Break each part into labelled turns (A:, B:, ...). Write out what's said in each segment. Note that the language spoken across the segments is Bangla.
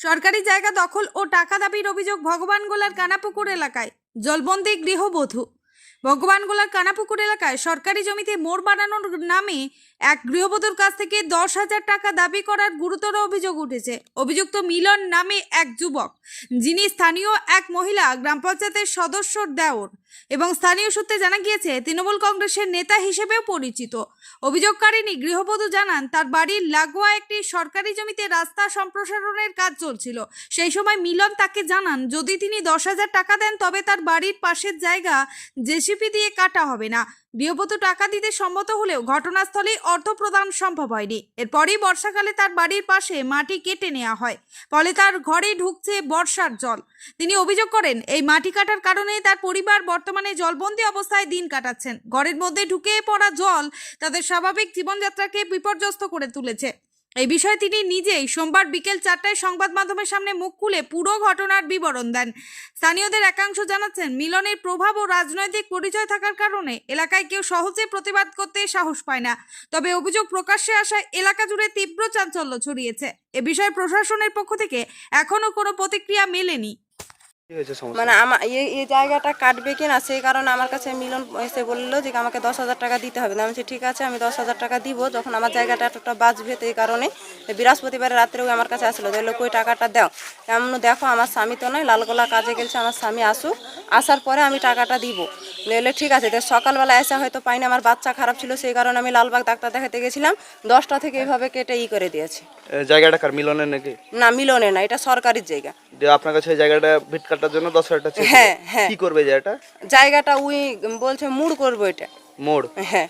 A: সরকারি জায়গা দখল ও টাকা দাবির অভিযোগ ভগবানগোলার কানাপুকুর এলাকায়। জলবন্দি গৃহবধূ। ভগবানগোলার কানাপুকুর এলাকায় সরকারি জমিতে মোড় বানানোর নামে এক গৃহবধূর কাছ থেকে দশ হাজার টাকা দাবি করার গুরুতর অভিযোগ উঠেছে। অভিযুক্ত মিলন নামে এক যুবক, যিনি স্থানীয় এক মহিলা গ্রাম পঞ্চায়েতের সদস্যর দেওর এবং স্থানীয় সূত্রে জানা গিয়েছে, তৃণমূল কংগ্রেসের নেতা হিসেবেও পরিচিত। অভিযোগকারিনী গৃহবধূ জানান, তার বাড়ির লাগোয়া একটি সরকারি জমিতে রাস্তা সম্প্রসারণের কাজ চলছিল। সেই সময় মিলন তাকে জানান, যদি তিনি দশ হাজার টাকা দেন, তবে তার বাড়ির পাশের জায়গা জেসিপি দিয়ে কাটা হবে না। গৃহবধূ টাকা দিতে সম্মত হলেও ঘটনাস্থলে অর্থ প্রদান সম্ভব হয়নি। এরপরই বর্ষাকালে তার বাড়ির পাশে মাটি কেটে নেওয়া হয়। ফলে তার ঘরে ঢুকছে বর্ষার জল। তিনি অভিযোগ করেন, এই মাটি কাটার কারণে তার পরিবার বর্তমানে জলবন্দী অবস্থায় দিন কাটাচ্ছেন। ঘরের মধ্যে ঢুকে পড়া জল তাদের স্বাভাবিক জীবনযাত্রাকে বিপর্যস্ত করে তুলেছে। এই বিষয়ে তিনি নিজেই সোমবার বিকেল চারটায় সংবাদ মাধ্যমের সামনে মুখ খুলে পুরো ঘটনার বিবরণ দেন। স্থানীয়দের একাংশ জানাচ্ছেন, মিলনের প্রভাব ও রাজনৈতিক পরিচয় থাকার কারণে এলাকায় কেউ সহজে প্রতিবাদ করতে সাহস পায় না। তবে অভিযোগ প্রকাশ্যে আসায় এলাকা জুড়ে তীব্র চাঞ্চল্য ছড়িয়েছে। এ বিষয়ে প্রশাসনের পক্ষ থেকে এখনও কোনো প্রতিক্রিয়া মেলেনি।
B: মানে আমার এই এই জায়গাটা কাটবে কিনা সেই কারণে আমার কাছে মিলন এসে বলল যে আমাকে দশ হাজার টাকা দিতে হবে। আমি ঠিক আছে আমি দশ হাজার টাকা দিব। যখন আমার জায়গাটা এতটা বাঁচবে এই কারণে বৃহস্পতিবার রাত্রেও আমার কাছে আসলো। দেখল কই টাকাটা দাও? এমন দেখো আমার স্বামী তো নয় লালগোলা কাজে গেছে আমার স্বামী আসুক। আসার পরে আমি টাকাটা দিব। নইলে ঠিক আছে সকালবেলা এসে হয়তো পাইনি আমার বাচ্চা খারাপ ছিল সেই কারণে আমি লালবাগ ডাক্তার দেখাতে গেছিলাম। দশটা থেকে এইভাবে কেটে ই করে দিয়েছে।
C: জায়গাটা কার মিলনের নাকি?
B: না মিলনে না এটা সরকারি জায়গা।
C: আপনার কাছে জায়গাটা ভিট কাটার জন্য দশ হাজার টাকা
B: হ্যাঁ, হ্যাঁ।
C: কি করবে জায়গাটা?
B: জায়গাটা উই বলছে মুড় করব এটা।
C: মোড়?
B: হ্যাঁ।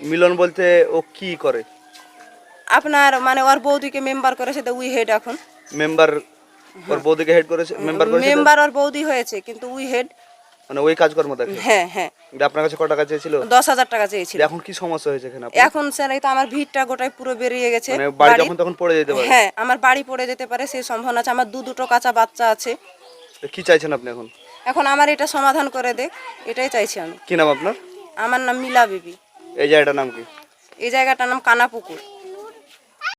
C: মিলন বলতে ও কি করে?
B: আপনার মানে ওর বৌদিকে মেম্বার করেছে তো উই হেড এখন।
C: মেম্বার ওর বৌদিকে হেড করেছে মেম্বার
B: মেম্বার ওর বৌদি হয়েছে কিন্তু উই হেড
C: মানে ওই কাজকর্ম দেখে?
B: হ্যাঁ হ্যাঁ।
C: আপনার কাছে ক টাকা চেয়েছিল
B: দশ হাজার টাকা চেয়েছিল।
C: এখন কি সমস্যা হয়েছে এখানে
B: এখন স্যার এই তো আমার ভিড়টা গোটাই পুরো বেরিয়ে গেছে।
C: মানে বাড়ি যখন তখন পড়ে যেতে পারে?
B: হ্যাঁ আমার বাড়ি পড়ে যেতে পারে সেই সম্ভাবনা আছে। আমার দু দুটো কাঁচা বাচ্চা আছে।
C: কি চাইছেন আপনি এখন?
B: এখন আমার এটা সমাধান করে দেখ এটাই চাইছি আমি।
C: কি নাম আপনার?
B: আমার নাম মিলা বিবি।
C: এই জায়গাটার নাম কি?
B: এই জায়গাটার নাম কানাপুকুর।